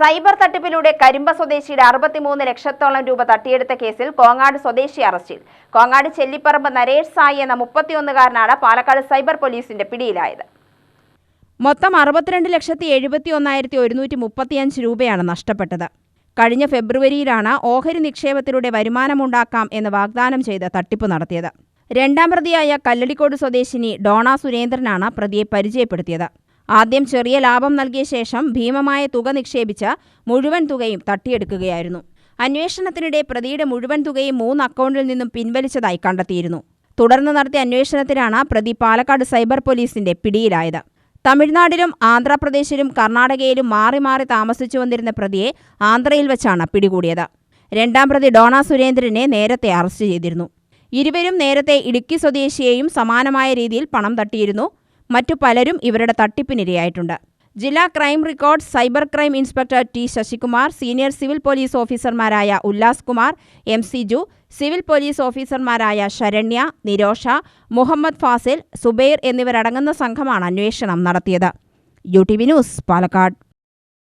Cyber തട്ടിപ്പിലൂടെ Karimba സ്വദേശിയുടെ അറുപത്തിമൂന്ന് ലക്ഷത്തോളം രൂപ തട്ടിയെടുത്ത കേസിൽ കോങ്ങാട് സ്വദേശി അറസ്റ്റിൽ. കോങ്ങാട് ചെല്ലിപ്പറമ്പ് നരേഷ് സായി എന്ന മുപ്പത്തിയൊന്നുകാരനാണ് പാലക്കാട് സൈബർ പോലീസിന്റെ പിടിയിലായത്. മൊത്തം അറുപത്തിരണ്ട് ലക്ഷത്തി എഴുപത്തി ഒന്നായിരത്തി ഒരുന്നൂറ്റി മുപ്പത്തിയഞ്ച് രൂപയാണ് നഷ്ടപ്പെട്ടത്. കഴിഞ്ഞ ഫെബ്രുവരിയിലാണ് ഓഹരി നിക്ഷേപത്തിലൂടെ വരുമാനമുണ്ടാക്കാം എന്ന് വാഗ്ദാനം ചെയ്ത് തട്ടിപ്പ് നടത്തിയത്. രണ്ടാം പ്രതിയായ കല്ലടിക്കോട് സ്വദേശിനി ഡോണ സുരേന്ദ്രനാണ് പ്രതിയെ പരിചയപ്പെടുത്തിയത്. ആദ്യം ചെറിയ ലാഭം നൽകിയ ശേഷം ഭീമമായ തുക നിക്ഷേപിച്ച മുഴുവൻ തുകയും തട്ടിയെടുക്കുകയായിരുന്നു. അന്വേഷണത്തിനിടെ പ്രതിയുടെ മുഴുവൻ തുകയും മൂന്ന് അക്കൗണ്ടിൽ നിന്നും പിൻവലിച്ചതായി കണ്ടെത്തിയിരുന്നു. തുടർന്ന് നടത്തിയ അന്വേഷണത്തിലാണ് പ്രതി പാലക്കാട് സൈബർ പോലീസിന്റെ പിടിയിലായത്. തമിഴ്നാട്ടിലും ആന്ധ്രാപ്രദേശിലും കർണാടകയിലും മാറി മാറി താമസിച്ചു വന്നിരുന്ന പ്രതിയെ ആന്ധ്രയിൽ വെച്ചാണ് പിടികൂടിയത്. രണ്ടാം പ്രതി ഡോണ സുരേന്ദ്രനെ നേരത്തെ അറസ്റ്റ് ചെയ്തിരുന്നു. ഇരുവരും നേരത്തെ ഇടുക്കി സ്വദേശിയെയും സമാനമായ രീതിയിൽ പണം തട്ടിയിരുന്നു. മറ്റു പലരും ഇവരുടെ തട്ടിപ്പിനിരയായിട്ടുണ്ട്. ജില്ലാ crime record cyber crime inspector T Sasikumar senior civil police ഓഫീസർമാരായ ഉല്ലാസ് കുമാർ എം സി ജു സിവിൽ പോലീസ് ഓഫീസർമാരായ ശരണ്യ നിരോഷ മുഹമ്മദ് ഫാസിൽ സുബൈർ എന്നിവരടങ്ങുന്ന സംഘമാണ് അന്വേഷണം നടത്തിയത്. U T V news Palakkad.